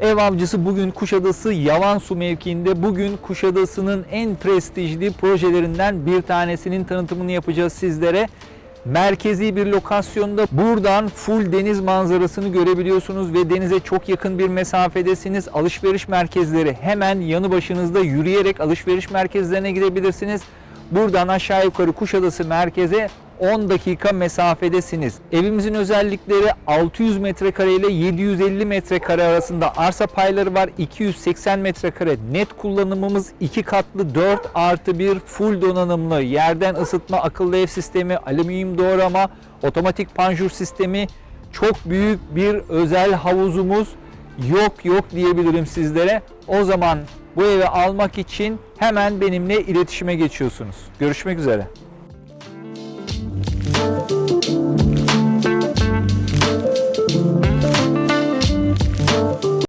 Ev avcısı bugün Kuşadası Yavansu mevkiinde bugün Kuşadası'nın en prestijli projelerinden bir tanesinin tanıtımını yapacağız sizlere. Merkezi bir lokasyonda buradan full deniz manzarasını görebiliyorsunuz ve denize çok yakın bir mesafedesiniz. Alışveriş merkezleri hemen yanı başınızda yürüyerek alışveriş merkezlerine gidebilirsiniz. Buradan aşağı yukarı Kuşadası merkeze 10 dakika mesafedesiniz. Evimizin özellikleri 600 metrekare ile 750 metrekare arasında arsa payları var. 280 metrekare net kullanımımız 2 katlı 4 artı 1 full donanımlı yerden ısıtma akıllı ev sistemi, alüminyum doğrama, otomatik panjur sistemi çok büyük bir özel havuzumuz yok yok diyebilirim sizlere. O zaman bu evi almak için hemen benimle iletişime geçiyorsunuz. Görüşmek üzere.